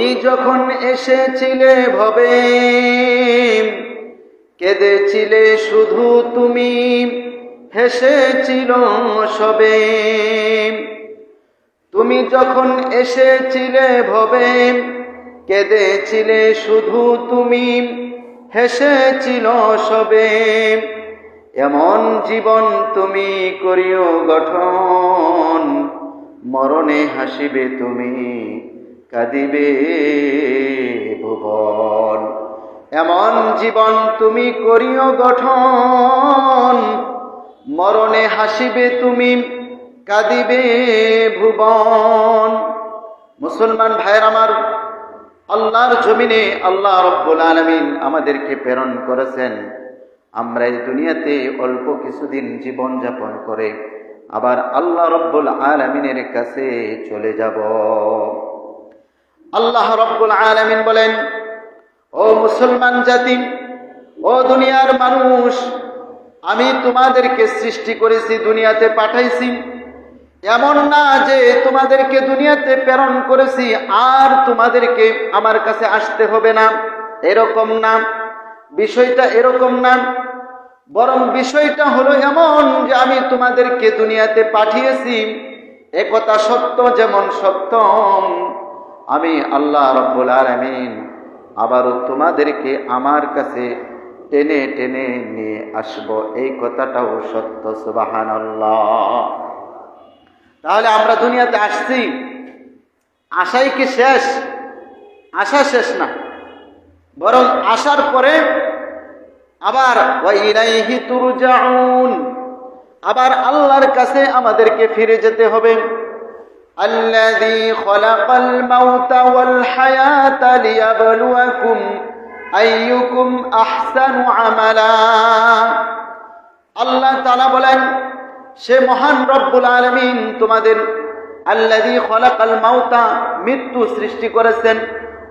তুমি যখন এসেছিলে ভবে, কেঁদেছিলে শুধু তুমি, হেসেছিল সবে। তুমি যখন এসেছিলে ভবে, কেঁদেছিলে শুধু তুমি, হেসেছিল সবে। এমন জীবন তুমি করিও গঠন, মরণে হাসিবে তুমি। কাঁদিবে ভুবন। এমন জীবন তুমি করিও গঠন। মরণে হাসিবে তুমি, কাঁদিবে ভুবন। মুসলমান ভাইয়ের আমার, আল্লাহর জমিনে আল্লাহ রব্বুল আলমিন আমাদেরকে প্রেরণ করেছেন। আমরা এই দুনিয়াতে অল্প কিছুদিন জীবন যাপন করে আবার আল্লাহ রব্বুল আলমিনের কাছে চলে যাব। আল্লাহ রব্বুল আলমিন বলেন, ও মুসলমান জাতি, ও দুনিয়ার মানুষ, আমি তোমাদেরকে সৃষ্টি করেছি, দুনিয়াতে পাঠাইছি। এমন না যে তোমাদেরকে দুনিয়াতে প্রেরণ করেছি, আর তোমাদেরকে আমার কাছে আসতে হবে না। এরকম না। বিষয়টা এরকম না। বরং বিষয়টা হলো এমন যে আমি তোমাদেরকে দুনিয়াতে পাঠিয়েছি। একথা সত্য যেমন সত্যম। আমি আল্লাহ রব্বুল আলমিন আবারও তোমাদেরকে আমার কাছে টেনে টেনে নিয়ে আসব। এই কথাটাও সত্য সুবাহান তাহলে আমরা দুনিয়াতে আসছি। আশাই কি শেষ? আশা শেষ না। বরং আসার পরে আবার ওয়াইলাইহি তুরজাউন। আবার আল্লাহর কাছে আমাদেরকে ফিরে যেতে হবে। الذي خلق الموت والحياة ليبلوكم أيكم أحسن عملا আল্লাহ তাআলা বলেন সে মহান রব্বুল আলমিন তোমাদের আল্লাদি খলাকাল মাউতা মৃত্যু সৃষ্টি করেছেন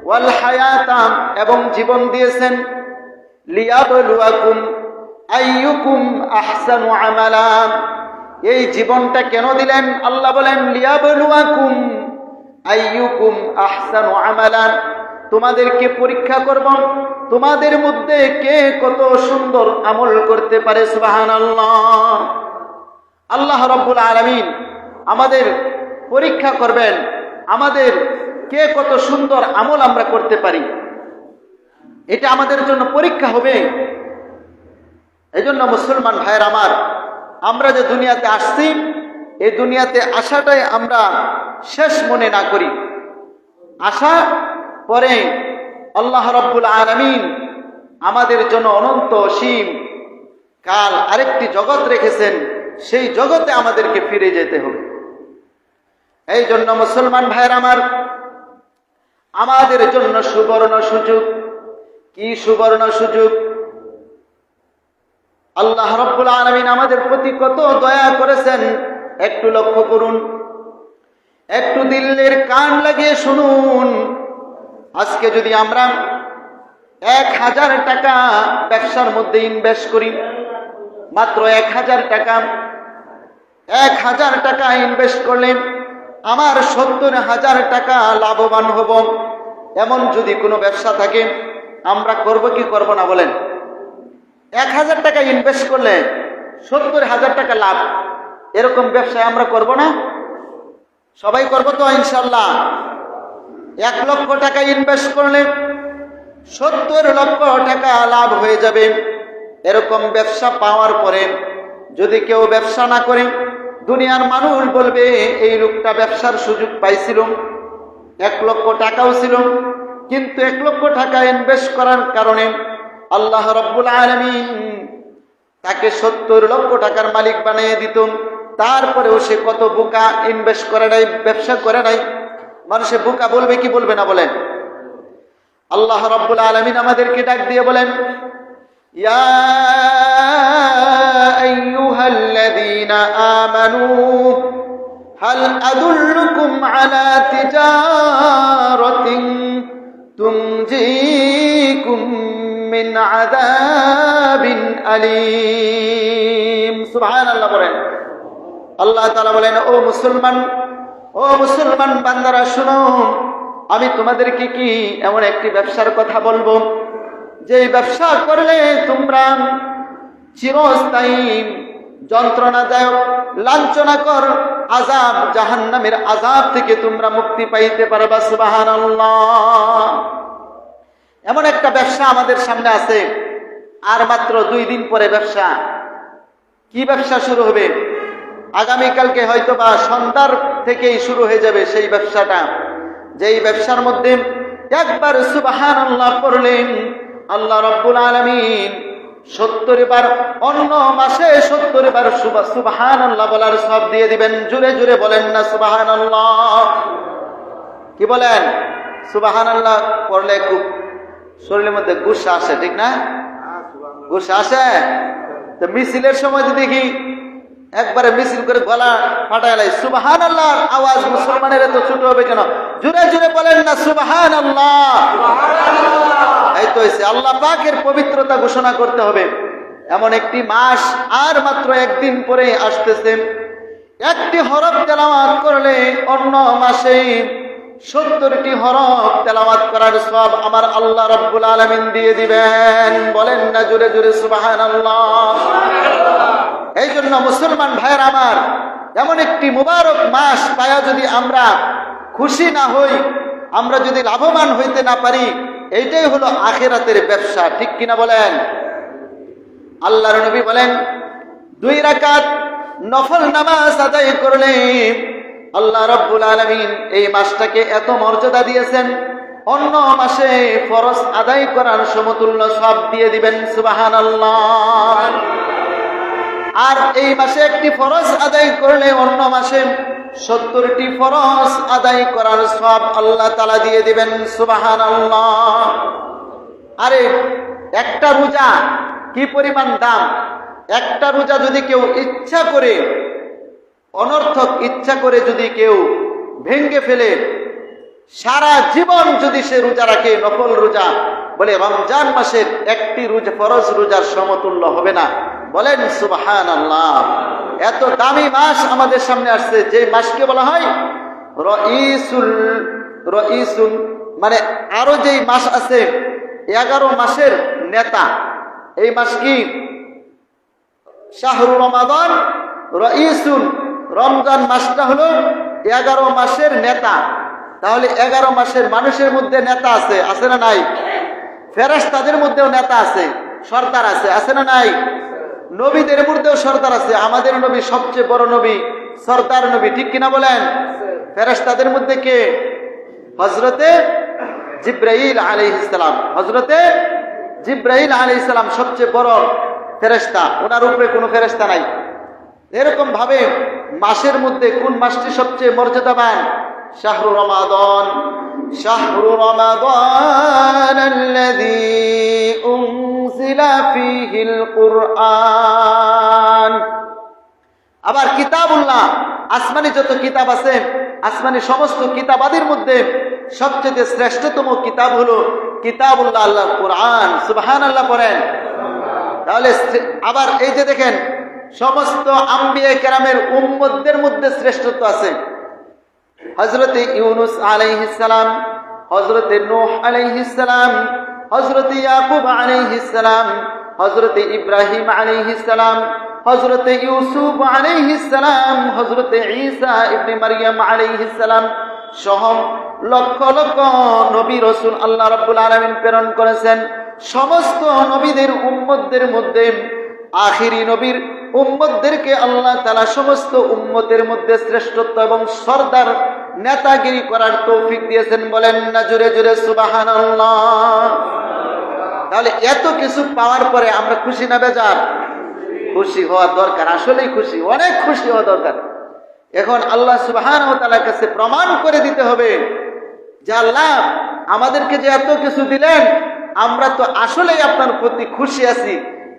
ওয়াল হায়াতা এবং জীবন দিয়েছেন লিয়াবলুয়াকুম আইয়ুকুম আহসানু আমালা এই জীবনটা কেন দিলেন? আল্লাহ বলেন, লিয়াবলুয়াকুম আইয়ুকুম আহসানু আমালা তোমাদেরকে পরীক্ষা করব। তোমাদের মধ্যে কে কত সুন্দর আমল করতে পারে, সুবহানাল্লাহ। আল্লাহ রব্বুল আলমিন আমাদের পরীক্ষা করবেন, আমাদের কে কত সুন্দর আমল আমরা করতে পারি। এটা আমাদের জন্য পরীক্ষা হবে। এই জন্য মুসলমান ভাইয়ের আমার আমরা যে দুনিয়াতে আসছি এই দুনিয়াতে আসাটাই আমরা শেষ মনে না করি। আসা পরে আল্লাহ রব্বুল আলমিন আমাদের জন্য অনন্ত অসীম কাল আরেকটি জগৎ রেখেছেন, সেই জগতে আমাদেরকে ফিরে যেতে হবে। এই জন্য মুসলমান ভাইয়ের আমার, আমাদের জন্য সুবর্ণ সুযোগ। কি সুবর্ণ সুযোগ? আল্লাহ রব্বুল আলমিন আমাদের প্রতি কত দয়া করেছেন। একটু লক্ষ্য করুন। একটু দিল্লির কান লাগিয়ে শুনুন। আজকে যদি আমরা এক হাজার টাকা ব্যবসার মধ্যে ইনভেস্ট করি, মাত্র এক হাজার টাকা, এক হাজার টাকা ইনভেস্ট করলে আমার সত্তর হাজার টাকা লাভবান হব। এমন যদি কোনো ব্যবসা থাকে, আমরা করব কি করব না বলেন? এক হাজার টাকা ইনভেস্ট করলে সত্তর হাজার টাকা লাভ। এরকম ব্যবসায় আমরা করব না। সবাই করব তো, ইনশাল্লাহ। এক লক্ষ টাকা ইনভেস্ট করলে সত্তর লক্ষ টাকা লাভ হয়ে যাবে। এরকম ব্যবসা পাওয়ার পরে যদি কেউ ব্যবসা না করে, দুনিয়ার মানুষ বলবে, এই লোকটা ব্যবসার সুযোগ পাইছিল। এক লক্ষ টাকাও ছিল। কিন্তু এক লক্ষ টাকা ইনভেস্ট করার কারণে আল্লাহ রব্বুল আলমিন তাকে সত্তর লক্ষ টাকার মালিক বানিয়ে দিত তারপরেও সে কত বোকা ইনভেস্ট করে নাই ব্যবসা করে নাই মানুষে বোকা বলবে কি বলবে না বলেন আল্লাহ রব্বুল আলমিন আমাদেরকে ডাক দিয়ে বলেন ইয়া أيها الذين آمنوا هل أدلكم على تجارة تنجيكم মিন আযাবিন আলিম। সুবহানাল্লাহ বলেন। আল্লাহ তাআলা বলেন, ও মুসলমান ও মুসলমান বান্দারা, শুনো, আমি তোমাদেরকে কি এমন একটি ব্যবসার কথা বলব? যে ব্যবসা করলে তোমরা চিরস্থায়ী যন্ত্রণাদায়ক, লাঞ্ছনাকর আজাব জাহান্নামের আজাব থেকে তোমরা মুক্তি পাইতে পারবা সুবাহান এমন একটা ব্যবসা আমাদের সামনে আছে, আর মাত্র দুই দিন পরে ব্যবসা। কি ব্যবসা শুরু হবে? আগামীকালকে হয়তো বা সন্ধ্যার থেকেই শুরু হয়ে যাবে সেই ব্যবসাটা। যেই ব্যবসার মধ্যে একবার সুবাহান আল্লাহ পড়লেন, আল্লাহ রব্বুল আলমিন সত্তর বার, অন্য মাসে সত্তর বার সুবাহান আল্লাহ বলার সব দিয়ে দিবেন। জুড়ে জুড়ে বলেন না সুবাহান আল্লাহ কি বলেন? সুবাহান আল্লাহ পড়লে খুব শরীরের মধ্যে গুসা আসে ঠিক না? গুসা আসে? তো মিছিলের সময় যদি দেখি একবারে মিছিল করে গলা ফাটাই লাই সুবাহান আল্লাহ আওয়াজ মুসলমানের এত ছোট হবে কেন? জুড়ে জুড়ে বলেন না সুবাহান আল্লাহ এই তো হয়েছে আল্লাহ পাকের পবিত্রতা ঘোষণা করতে হবে। এমন একটি মাস আর মাত্র একদিন পরে আসতেছে। একটি হরফ তেলাওয়াত করলে অন্য মাসে সত্তরটি হরফ তেলাওয়াত করার সব আমার আল্লাহ রব্বুল আলমিন দিয়ে দিবেন। বলেন না জুড়ে জুড়ে সুবাহান আল্লাহ এই জন্য মুসলমান ভাইয়ের আমার, এমন একটি মুবারক মাস পায়া যদি আমরা খুশি না হই, আমরা যদি লাভবান হইতে না পারি, এইটাই হলো আখেরাতের ব্যবসা, ঠিক কিনা বলেন? আল্লাহর নবী বলেন, দুই রাকাত নফল নামাজ আদায় করলে আল্লাহ রব্বুল আলমিন এই মাসটাকে এত মর্যাদা দিয়েছেন। অন্য মাসে ফরজ আদায় করার সমতুল্য সব দিয়ে দিবেন সুবাহান আর এই মাসে একটি ফরজ আদায় করলে অন্য মাসে সত্তরটি ফরজ আদায় করার সব আল্লাহ তালা দিয়ে দিবেন সুবাহান আরে, একটা রোজা কি পরিমাণ দাম? একটা রোজা যদি কেউ ইচ্ছা করে অনর্থক ইচ্ছা করে যদি কেউ ভেঙ্গে ফেলে, সারা জীবন যদি সে রোজা রাখে নকল রোজা, বলে রমজান মাসের একটি রোজা ফরজ রোজার সমতুল্য হবে না। বলেন সুবাহান আল্লাহ এত দামি মাস আমাদের সামনে আসছে, যে মাসকে বলা হয় রইসুল রইসুল মানে আরও যেই মাস আছে, এগারো মাসের নেতা। এই মাস কি? শাহরু রমাদান রইসুল রমজান মাসটা হলো এগারো মাসের নেতা। তাহলে এগারো মাসের মানুষের মধ্যে নেতা আছে আছে না নাই? ফেরাস তাদের মধ্যেও নেতা আছে, সর্দার আছে আছে না নাই? নবীদের মধ্যেও সর্দার আছে, আমাদের নবী সবচেয়ে বড় নবী, সর্দার নবী, ঠিক কিনা বলেন? ফেরাস তাদের মধ্যে কে? হজরতে জিব্রাইল আলী ইসলাম হজরতে জিব্রাইল আলী ইসলাম সবচেয়ে বড় ফেরেস্তা ওনার উপরে কোনো ফেরেস্তা নাই। এরকম ভাবে মাসের মধ্যে কোন মাসটি সবচেয়ে মর্যাদা মর্যাদাবান? শাহরু রমাদন। শাহরু রমাদন কুরআন। আবার কিতাবুল্লাহ, আসমানি যত কিতাব আছে, আসমানি সমস্ত কিতাবাদের মধ্যে সবচেয়ে শ্রেষ্ঠতম কিতাব হলো কিতাবুল্লাহ আল্লাহ কোরআন। সুবাহান আল্লাহ করেন তাহলে আবার এই যে দেখেন সমস্ত আম্বিয়া কেরামের উম্মদের মধ্যে শ্রেষ্ঠত্ব আছে। হজরতে ইউনুস আলাইহিসালাম হজরতে নোহ আলাইহিসালাম হজরতে ইয়াকুব আলাইহিসালাম হজরতে ইব্রাহিম আলাইহিসালাম হজরতে ইউসুফ আলাইহিসালাম হজরতে ঈসা ইবনে মারিয়াম আলাইহিসালাম সহ লক্ষ লক্ষ নবী রসুল আল্লাহ রাব্বুল আলামিন প্রেরণ করেছেন। সমস্ত নবীদের উম্মতদের মধ্যে আখিরি নবীর উম্মতদেরকে আল্লাহ তালা সমস্ত উম্মতের মধ্যে শ্রেষ্ঠত্ব এবং সর্দার নেতাগিরি করার তৌফিক দিয়েছেন বলেন না জুড়ে জুড়ে সুবাহান তাহলে এত কিছু পাওয়ার পরে আমরা খুশি না বেজার? খুশি হওয়া দরকার, আসলেই খুশি, অনেক খুশি হওয়া দরকার। এখন আল্লাহ সুবাহান ও তালার কাছে প্রমাণ করে দিতে হবে যে আল্লাহ আমাদেরকে যে এত কিছু দিলেন, আমরা তো আসলেই আপনার প্রতি খুশি আছি।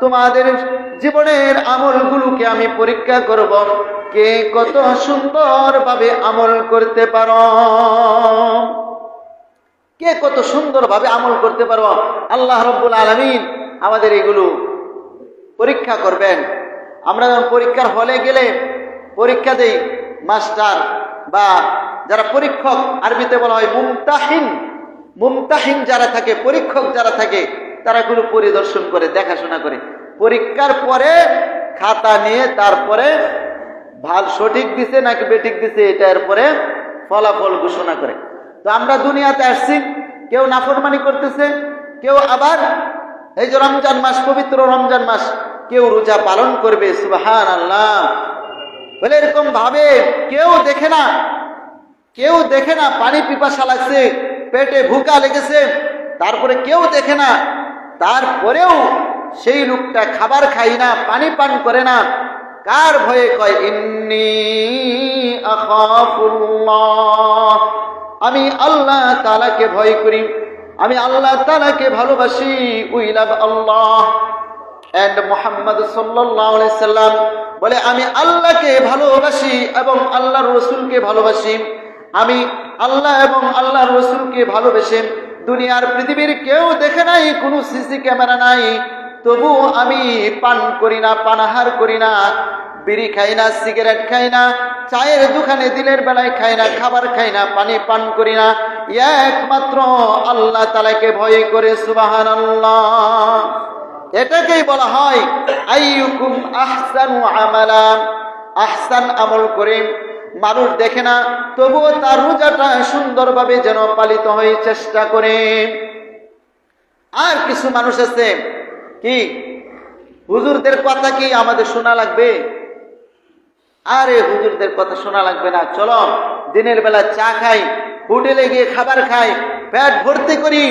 তোমাদের জীবনের আমলগুলোকে আমি পরীক্ষা করব। কে কত সুন্দরভাবে আমল করতে পারো? কে কত সুন্দরভাবে আমল করতে পারো? আল্লাহ রব্বুল আলমিন আমাদের এগুলো পরীক্ষা করবেন। আমরা যখন পরীক্ষার হলে গেলে পরীক্ষা দেই মাস্টার বা যারা পরীক্ষক, আরবিতে বলা হয় মুমতাহিন। মুমতাহিন যারা থাকে, পরীক্ষক যারা থাকে তারা এগুলো পরিদর্শন করে, দেখাশোনা করে। পরীক্ষার পরে খাতা নিয়ে তারপরে ভালো সঠিক দিছে নাকি বেঠিক দিছে এটা এরপরে ফলাফল ঘোষণা করে। তো আমরা দুনিয়াতে আসছি, কেউ নাফরমানি করতেছে, কেউ আবার এই যে রমজান মাস, পবিত্র রমজান মাস, কেউ রোজা পালন করবে সুবাহান আল্লাহ বলে এরকম ভাবে কেউ দেখে না, কেউ দেখে না, পানি পিপাসা লাগছে, পেটে ভুকা লেগেছে, তারপরে কেউ দেখে না তারপরেও সেই লোকটা খাবার খাই না, পানি পান করে না। কার ভয়ে কয়, ইন্নি আমি আল্লাহ তালাকে ভয় করি। আমি আল্লাহ তালাকে ভালোবাসি, we love Allah. And Mohammad সাল্লাহ সাল্লাম বলে, আমি আল্লাহকে ভালোবাসি এবং আল্লাহর রসুলকে ভালোবাসি। আমি আল্লাহ এবং আল্লাহর রসুলকে ভালোবেসে দুনিয়ার পৃথিবীর কেউ দেখে নাই, কোনো সিসি ক্যামেরা নাই। তবু আমি পান করি না, পানাহার করি না, বিড়ি খাই না, সিগারেট খাই না, চায়ের দোকানে দিনের বেলায় খাই না, খাবার খাই না, পানি পান করি না। একমাত্র আল্লাহ তালাকে ভয় করে সুবাহান আল্লাহ এটাকেই বলা হয়, আইয়ুকুম আহসানু আমালা। আহসান আমল করে মানুষ দেখে না, তবুও তার রোজাটা সুন্দরভাবে যেন পালিত হয়ে চেষ্টা করে। আর কিছু মানুষ আছে, কি? হুজুরদের কথা কি আমাদের শোনা লাগবে? আরে হুজুরদের কথা শোনা লাগবে না, চলো দিনের বেলা চা খাই, হোটেলে গিয়ে খাবার খাই, পেট ভর্তি করি।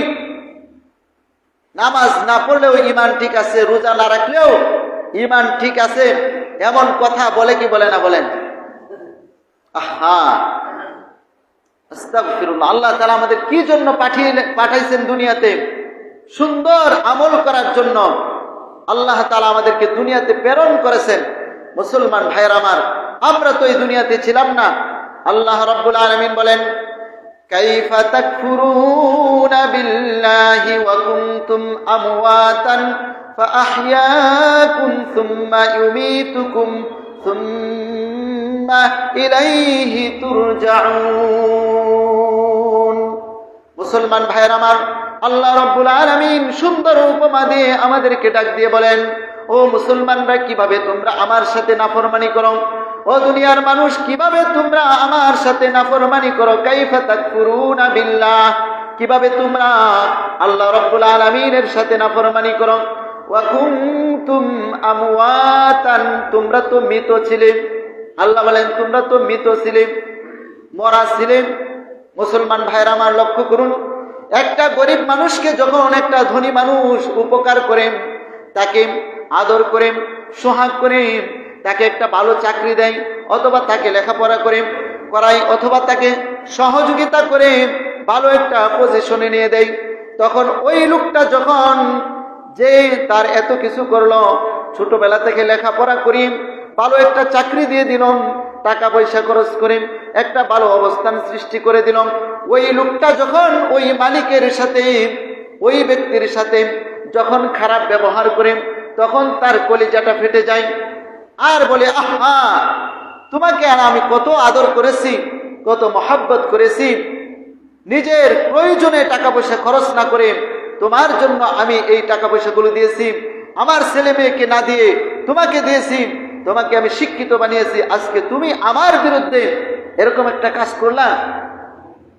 নামাজ না পড়লেও ইমান ঠিক আছে, রোজা না রাখলেও ইমান ঠিক আছে, এমন কথা বলে কি বলে না বলেন? আহা আস্তাগফিরুল্লাহ আল্লাহ তাআলা আমাদের কি জন্য পাঠিয়ে পাঠাইছেন দুনিয়াতে সুন্দর আমল করার জন্য আল্লাহ তাআলা আমাদেরকে দুনিয়াতে প্রেরণ করেছেন মুসলমান ভাইয়ের আমার আমরা তো এই দুনিয়াতে ছিলাম না আল্লাহ রাব্বুল আলামিন বলেন كيف تكفرون بالله وكنتم أمواتا فأحياكم ثم يميتكم ثم إليه ترجعون মুসলমান ভাইয়ের আমার, আল্লাহ রব্বুল আলমিন সুন্দর উপমা দিয়ে আমাদেরকে ডাক দিয়ে বলেন, ও মুসলমানরা, কীভাবে তোমরা আমার সাথে নাফরমানি করো? ও দুনিয়ার মানুষ, কীভাবে তোমরা আমার সাথে নাফরমানি করো? কাইফা তাকফুরুনা বিল্লাহ। কীভাবে তোমরা আল্লাহ রব্বুল আলামিনের সাথে নাফরমানি করো? ওয়া কুনতুম আমওয়াতান, তোমরা তো মৃত ছিলে। আল্লাহ বলেন, তোমরা তো মৃত ছিলে, মরা ছিলে। মুসলমান ভাইরা আমার লক্ষ্য করুন, একটা গরিব মানুষকে যখন একটা ধনী মানুষ উপকার করেন, তাকে আদর করেন, সোহাগ করেন, তাকে একটা ভালো চাকরি দেয়, অথবা তাকে লেখাপড়া করে করাই, অথবা তাকে সহযোগিতা করে ভালো একটা পজিশনে নিয়ে দেয়, তখন ওই লোকটা যখন যে তার এত কিছু করল, ছোটবেলা থেকে লেখাপড়া করি ভালো একটা চাকরি দিয়ে দিলাম, টাকা পয়সা খরচ করেন একটা ভালো অবস্থান সৃষ্টি করে দিলাম। ওই লোকটা যখন ওই মালিকের সাথে, ওই ব্যক্তির সাথে যখন খারাপ ব্যবহার করেন তখন তার কলিজাটা ফেটে যায়। আর বলে, আহা, তোমাকে আর আমি কত আদর করেছি, কত মহাব্বত করেছি। নিজের প্রয়োজনে টাকা পয়সা খরচ না করে তোমার জন্য আমি এই টাকা পয়সাগুলো দিয়েছি। আমার ছেলে মেয়েকে না দিয়ে তোমাকে দিয়েছি। তোমাকে আমি শিক্ষিত বানিয়েছি, আজকে তুমি আমার বিরুদ্ধে এরকম একটা কাজ করলা,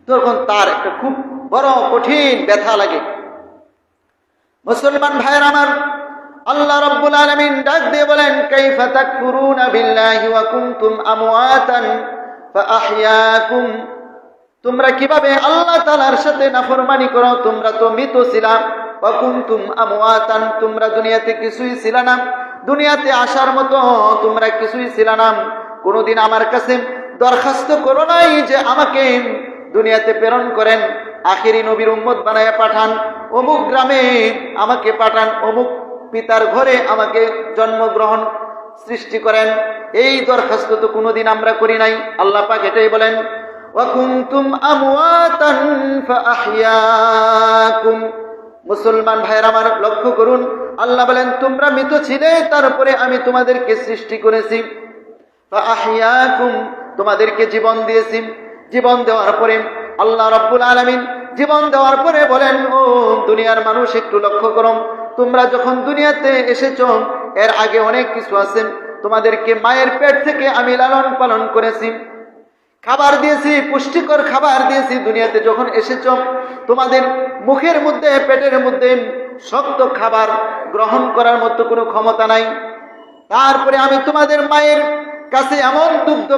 তখন তার একটা খুব বড় কঠিন ব্যথা লাগে। মুসলমান ভাইয়ের আমার আল্লাহ রব্বুল আলামিন ডাক দিয়ে বলেন, কাইফা তাকফুরুনা বিল্লাহি ওয়া কুনতুম আমওয়াতান ফাআহইয়াকুম। তোমরা কীভাবে আল্লাহ তাআলার সাথে নাফরমানি করো, তোমরা তো মৃত ছিলাম ওয়া কুনতুম আমওয়াতান, তোমরা দুনিয়াতে কিছুই ছিল না। দুনিয়াতে আসার মতো তোমরা কিছুই ছিল না। কোনোদিন আমার কাছে দরখাস্ত করো নাই যে আমাকে দুনিয়াতে প্রেরণ করেন। আখেরি নবীর উম্মত বানায় পাঠান। অমুক গ্রামে আমাকে পাঠান। অমুক পিতার ঘরে আমাকে জন্মগ্রহণ সৃষ্টি করেন। এই দরখাস্ত তো কোনোদিন আমরা করি নাই। আল্লাহ পাক এটাই বলেন ওয়াকুমতুম আমওয়াতান মুসলমান ভাইয়ের আমার লক্ষ্য করুন আল্লাহ বলেন, তোমরা মৃত ছিলে, তারপরে আমি তোমাদেরকে সৃষ্টি করেছি। তোমাদেরকে জীবন দিয়েছি। জীবন দেওয়ার পরে আল্লাহ রব্বুল আলামিন জীবন দেওয়ার পরে বলেন, ও দুনিয়ার মানুষ, একটু লক্ষ্য করো। তোমরা যখন দুনিয়াতে এসেছ, এর আগে অনেক কিছু আছে। তোমাদেরকে মায়ের পেট থেকে আমি লালন পালন করেছি। খাবার দিয়েছি, পুষ্টিকর খাবার দিয়েছি। দুনিয়াতে যখন এসেছ, তোমাদের মুখের মধ্যে, পেটের মধ্যে শক্ত খাবার গ্রহণ করার মতো কোনো ক্ষমতা নাই। তারপরে আমি তোমাদের মায়ের কাছে এমন দুগ্ধ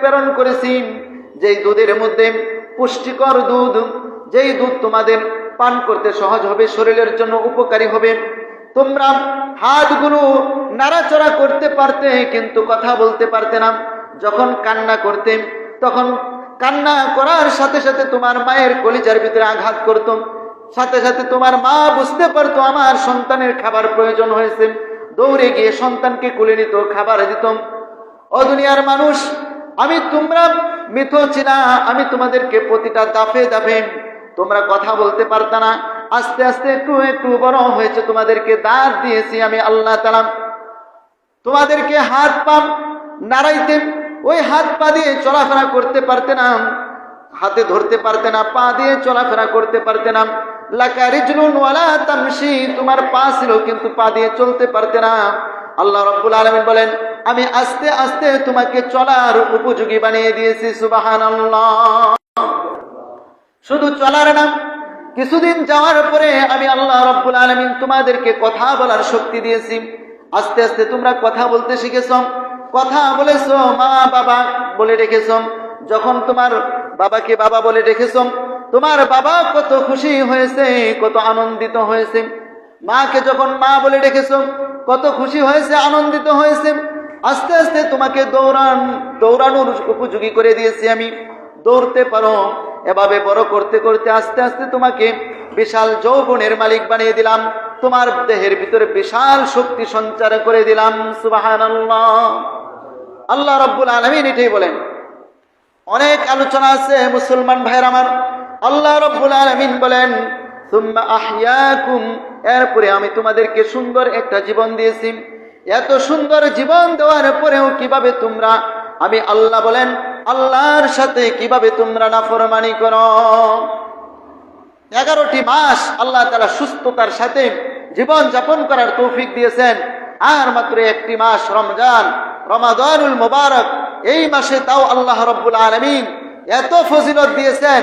প্রেরণ করেছি যেই দুধের মধ্যে পুষ্টিকর দুধ, যেই দুধ তোমাদের পান করতে সহজ হবে, শরীরের জন্য উপকারী হবে। তোমরা হাতগুলো নাড়াচড়া করতে পারতে, কিন্তু কথা বলতে পারতে না। যখন কান্না করতে, তখন কান্না করার সাথে সাথে তোমার মায়ের কলিজার ভিতরে আঘাত করতো। সাথে সাথে তোমার মা বুঝতে পারতো আমার সন্তানের খাবার প্রয়োজন হয়েছে। দৌড়ে গিয়ে সন্তানকে কুলে নিত, খাবার দিত ও দুনিয়ার মানুষ, আমি তোমরা মিথ ছিলা আমি তোমাদেরকে প্রতিটা দাফে দাফে তোমরা কথা বলতে পারত না। আস্তে আস্তে একটু একটু বড় হয়েছে তোমাদেরকে দাঁত দিয়েছি আমি আল্লাহ তালাম তোমাদেরকে হাত পা নাড়াইতে, ওই হাত পা দিয়ে চলাফেরা করতে পারতে না। হাতে ধরতে পারতে না, পা দিয়ে চলাফেরা করতে পারতে না। লাকারিজলুন ওয়ালা তামশি, তোমার পা ছিল কিন্তু পা দিয়ে চলতে পারতে না। আল্লাহ রব্বুল আলামিন বলেন, আমি আস্তে আস্তে তোমাকে চলার উপযোগী বানিয়ে দিয়েছি, সুবহানাল্লাহ। শুধু চলার নাম কিছুদিন যাওয়ার পরে আমি আল্লাহ রব্বুল আলমিন তোমাদেরকে কথা বলার শক্তি দিয়েছি। আস্তে আস্তে তোমরা কথা বলতে শিখেছ, কথা বলেছ মা বাবা বলে রেখেছ। যখন তোমার বাবাকে বাবা বলে রেখেছ তোমার বাবা কত খুশি হয়েছে, কত আনন্দিত হয়েছে। মাকে যখন মা বলে রেখেছ কত খুশি হয়েছে, আনন্দিত হয়েছে। আস্তে আস্তে তোমাকে দৌড়ান, দৌড়ানোর উপযোগী করে দিয়েছি আমি। দৌড়তে পারো, এভাবে বড় করতে করতে আস্তে আস্তে তোমাকে বিশাল যৌবনের মালিক বানিয়ে দিলাম। তোমার দেহের ভিতরে বিশাল শক্তি সঞ্চার করে দিলাম সুবাহান আল্লাহ রব্বুল আলমিন এটাই বলেন। অনেক আলোচনা আছে, মুসলমান ভাইয়ের আমার। আল্লাহ রব্বুল আলমিন বলেন, সুম্মা আহিয়াকুম এরপরে আমি তোমাদেরকে সুন্দর একটা জীবন দিয়েছি। এত সুন্দর জীবন দেওয়ার পরেও কীভাবে তোমরা, আমি আল্লাহ বলেন, আল্লাহর সাথে কীভাবে তোমরা না নাফরমানি করো? এগারোটি মাস আল্লাহ তারা সুস্থতার সাথে জীবন যাপন করার তৌফিক দিয়েছেন। আর মাত্র একটি মাস রমজান, রমাদানুল মোবারক এই মাসে তাও আল্লাহ রব্বুল আলমিন এত ফজিলত দিয়েছেন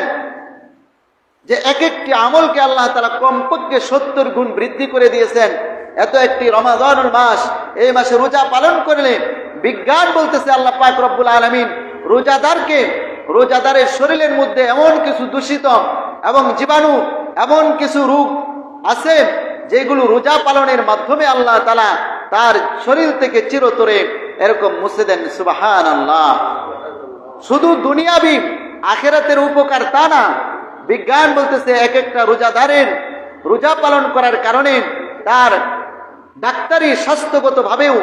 যে এক একটি আমলকে আল্লাহ তালা কমপক্ষে সত্তর গুণ বৃদ্ধি করে দিয়েছেন। এত একটি রমাদানুল মাস, এই মাসে রোজা পালন করলে বিজ্ঞান বলতেছে আল্লাহ পাক রব্বুল আলমিন, রোজাদারকে, রোজাদারের শরীরের মধ্যে এমন কিছু দূষিত এবং জীবাণু, এমন কিছু রোগ আছে যেগুলো রোজা পালনের মাধ্যমে আল্লাহ তালা তার শরীর থেকে চিরতরে এরকম মুছে দেন সুবাহান আল্লাহ শুধু দুনিয়াবি, আখেরাতের উপকার তা না। বিজ্ঞান বলতেছে এক একটা রোজাদারের রোজা পালন করার কারণে তার ডাক্তারি স্বাস্থ্যগত ভাবেও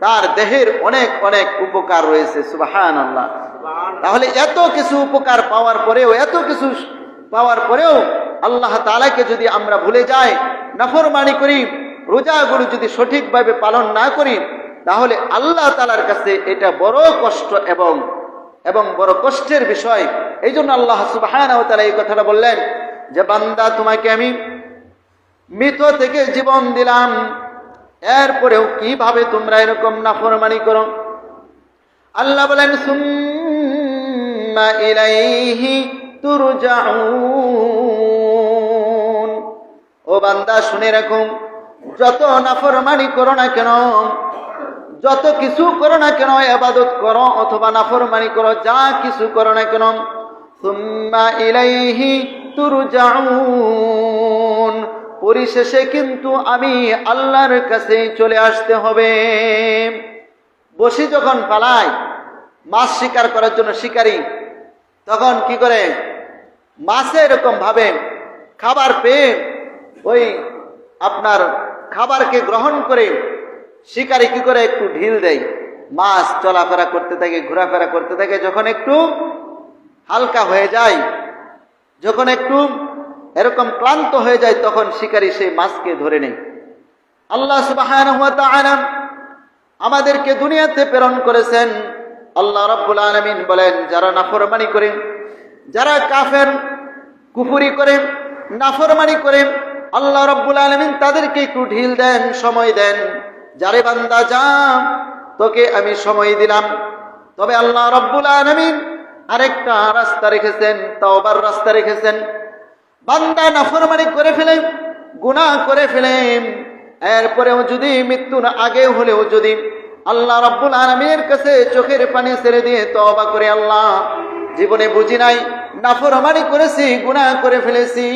তার দেহের অনেক অনেক উপকার রয়েছে সুবাহান আল্লাহ তাহলে এত কিছু উপকার পাওয়ার পরেও, এত কিছু পাওয়ার পরেও আল্লাহ তালাকে যদি আমরা ভুলে যাই, নাফরমানি করি, রোজাগুলো যদি সঠিকভাবে পালন না করি তাহলে আল্লাহ তালার কাছে এটা বড় কষ্ট এবং এবং বড় কষ্টের বিষয়। এই জন্য আল্লাহ সুবাহান তালা এই কথাটা বললেন যে, বান্দা, তোমাকে আমি মৃত থেকে জীবন দিলাম। এরপরেও কীভাবে তোমরা এরকম নাফরমানি করো? আল্লাহ বলেন ও বান্দা, শুনে রাখুন, যত নাফরমানি করো না কেন যত কিছু করো না কেন আবাদত করো অথবা নাফরমানি করো, যা কিছু করো না কেন পরিশেষে কিন্তু আমি আল্লাহর কাছে চলে আসতে হবে। বসি যখন পালায়, মাছ শিকার করার জন্য শিকারী, তখন কি করে? মাছে এরকম ভাবে খাবার পেয়ে ওই আপনার খাবারকে গ্রহণ করে শিকারি কি করে একটু ঢিল দেয়? মাছ চলাফেরা করতে থাকে, ঘোরাফেরা করতে থাকে, যখন একটু হালকা হয়ে যায়, যখন একটু এরকম ক্লান্ত হয়ে যায়, তখন শিকারি সেই মাছকে ধরে নেয়। আল্লাহ তাআলা আমাদেরকে দুনিয়াতে প্রেরণ করেছেন। আল্লাহ রাব্বুল আলামিন বলেন, যারা নাফরমানি করে, যারা কাফের, কুফুরি করে, নাফরমানি করে, আল্লাহ রাব্বুল আলমিন তাদেরকে একটু ঢিল দেন, সময় দেন। যারে বান্দা যা তোকে আমি সময় দিলাম। তবে আল্লাহ রব্বুল আলামিন আরেকটা রাস্তা রেখেছেন, তাওবার রাস্তা রেখেছেন। বান্দা নাফরমানি করে ফেলে গুনাহ করে ফেলে এরপরেও যদি মৃত্যুর আগে হলেও যদি আল্লাহ রাব্বুল আলমীর কাছে চোখের পানি ছেড়ে দিয়ে তবা করে আল্লাহ, জীবনে বুঝি নাই, নাফরমানি করেছি, গুনাহ করে ফেলেছি।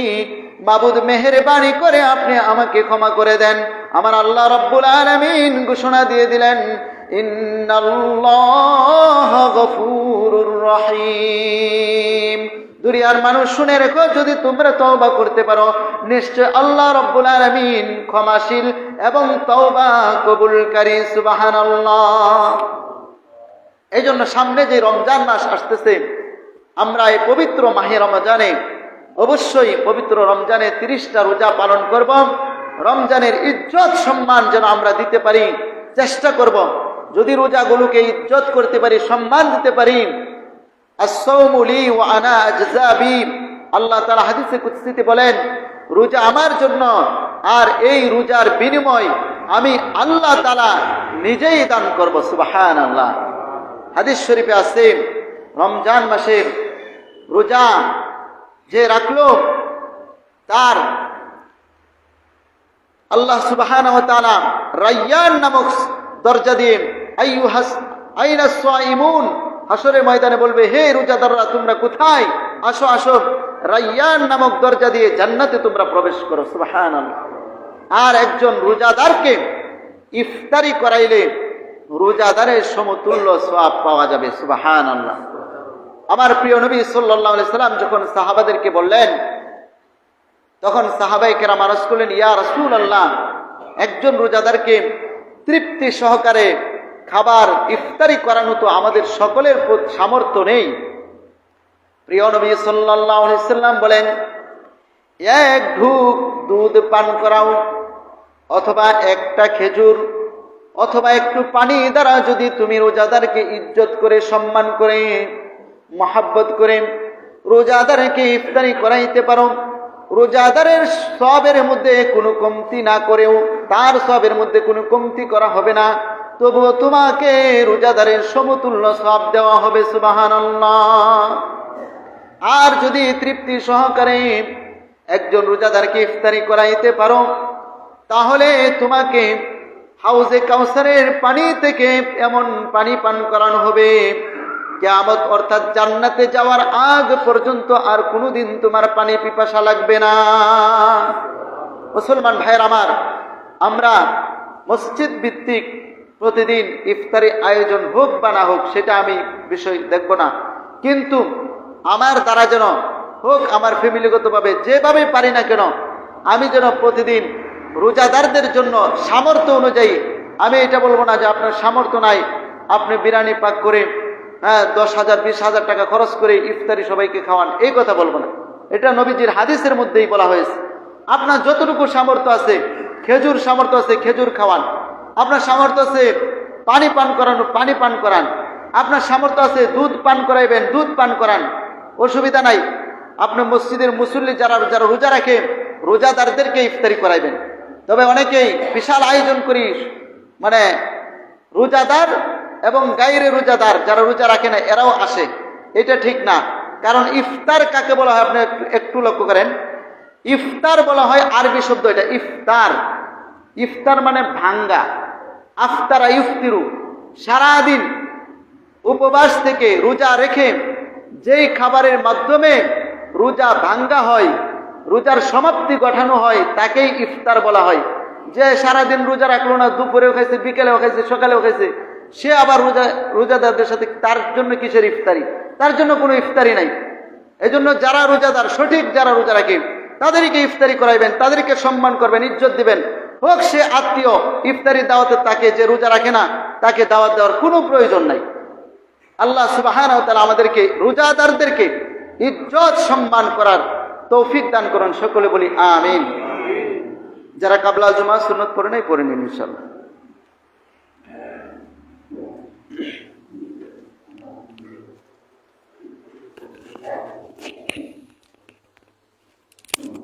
মাবুদ মেহেরবানি করে আপনি আমাকে ক্ষমা করে দেন। আমার আল্লাহ রব্বুল আলমিন ঘোষণা দিয়ে দিলেন রহিম। দুনিয়ার মানুষ শুনে রেখো, যদি তোমরা তওবা করতে পারো, নিশ্চয় আল্লাহ রব্বুল আলামিন ক্ষমাশীল এবং তওবা কবুলকারী, সুবহানাল্লাহ। এই জন্য সামনে যে রমজান মাস আসতেছে, আমরা এই পবিত্র মাহে রমজানে অবশ্যই পবিত্র রমজানে তিরিশটা রোজা পালন করব। রমজানের ইজ্জত সম্মান যেন আমরা দিতে পারি, চেষ্টা করব। যদি রোজাগুলোকে ইজ্জত করতে পারি, সম্মান দিতে পারি। আল্লাহ তালা হাদিসে কুৎসিতে বলেন, রোজা আমার জন্য আর এই রোজার বিনিময় আমি আল্লাহ তালা নিজেই দান করব সুবাহান আল্লাহ হাদিস শরীফে আছে, রমজান মাসের রোজা যে রাখল, তার আল্লাহ সুবাহান রাইয়ান নামক দরজা দিয়ে আইয়ুহাস, আইনা সাইমুন হাসরের ময়দানে বলবে, হে রোজাদাররা, তোমরা কোথায়? আসো আসো, রাইয়ান নামক দরজা দিয়ে জান্নাতে তোমরা প্রবেশ করো সুবাহান আর একজন রোজাদারকে ইফতারি করাইলে রোজাদারের সমতুল্য সওয়াব পাওয়া যাবে সুবাহান আল্লাহ আমার প্রিয় নবী সাল্লাম যখন সাহাবাদেরকে বললেন, তখন সাহাবাই কেরাম আরস করলেন, ইয়া রসুল আল্লাহ একজন রোজাদারকে তৃপ্তি সহকারে খাবার ইফতারি করানো তো আমাদের সকলের সামর্থ্য নেই। প্রিয় নবী সাল্লাম বলেন, এক ঢুক দুধ পান করাও, অথবা একটা খেজুর, অথবা একটু পানি দ্বারা যদি তুমি রোজাদারকে ইজ্জত করে সম্মান করে মহাব্বত করে রোজাদারকে ইফতারি করাইতে পারো রোজাদারের সবের মধ্যে কোনো কমতি না করেও তার সবের মধ্যে কোনো কমতি করা হবে না। তবুও তোমাকে রোজাদারের সমতুল্য সব দেওয়া হবে সুবাহান আর যদি তৃপ্তি সহকারে একজন রোজাদারকে ইফতারি করাইতে পারো, তাহলে তোমাকে হাউজে কাউসারের পানি থেকে এমন পানি পান করানো হবে। কেয়ামত অর্থাৎ জান্নাতে যাওয়ার আগ পর্যন্ত আর কোনোদিন তোমার পানি পিপাসা লাগবে না। মুসলমান ভাইয়ের আমার, আমরা মসজিদ ভিত্তিক প্রতিদিন ইফতারি আয়োজন হোক বা না হোক, সেটা আমি বিষয় দেখব না। কিন্তু আমার দ্বারা যেন হোক, আমার ফ্যামিলিগতভাবে যেভাবে পারি না কেন, আমি যেন প্রতিদিন রোজাদারদের জন্য সামর্থ্য অনুযায়ী, আমি এটা বলব না যে আপনার সামর্থ্য নাই, আপনি বিরিয়ানি পাক করে হ্যাঁ দশ হাজার, বিশ হাজার টাকা খরচ করে ইফতারি সবাইকে খাওয়ান, এই কথা বলব না। এটা নবীজির হাদিসের মধ্যেই বলা হয়েছে। আপনার যতটুকু সামর্থ্য আছে, খেজুর সামর্থ্য আছে, খেজুর খাওয়ান। আপনার সামর্থ্য আছে পানি পান করানো, পানি পান করান। আপনার সামর্থ্য আছে দুধ পান করাইবেন, দুধ পান করান। অসুবিধা নাই। আপনি মসজিদের মুসল্লি যারা যারা রোজা রাখে, রোজাদারদেরকে ইফতারি করাইবেন। তবে অনেকেই বিশাল আয়োজন করি মানে রোজাদার এবং গাইরে রোজাদার যারা রোজা রাখে না, এরাও আসে। এটা ঠিক না। কারণ ইফতার কাকে বলা হয়? আপনি একটু- লক্ষ্য করেন। ইফতার বলা হয় আরবি শব্দ এটা, ইফতার। ইফতার মানে ভাঙ্গা। আফতারা ইফতিরু। সারাদিন উপবাস থেকে রোজা রেখে যেই খাবারের মাধ্যমে রোজা ভাঙ্গা হয়, রোজার সমাপ্তি গঠানো হয়, তাকেই ইফতার বলা হয়। যে সারাদিন রোজা রাখল না, দুপুরেও খাইছে, বিকেলেও খাইছে, সকালেও খাইছে সে আবার রোজা, রোজাদারদের সাথে তার জন্য কিসের ইফতারি? তার জন্য কোনো ইফতারি নাই। এজন্য যারা রোজাদার, সঠিক যারা রোজা রাখে, তাদেরকে ইফতারি করাইবেন, তাদেরকে সম্মান করবেন, ইজ্জত দিবেন। হোক সে আত্মীয়, ইফতারি দাওয়াতে তাকে যে রোজা রাখে না, তাকে দাওয়াত দেওয়ার কোনো প্রয়োজন নাই। আল্লাহ সুবাহ আমাদেরকে, রোজাদারদেরকে ইজ্জত, সম্মান করার তৌফিক দান করুন। সকলে বলি, আমিন। যারা কাবলা জুমা সুন্নত করে নাই, পড়ে নিন ইনশাল্লাহ Thank you.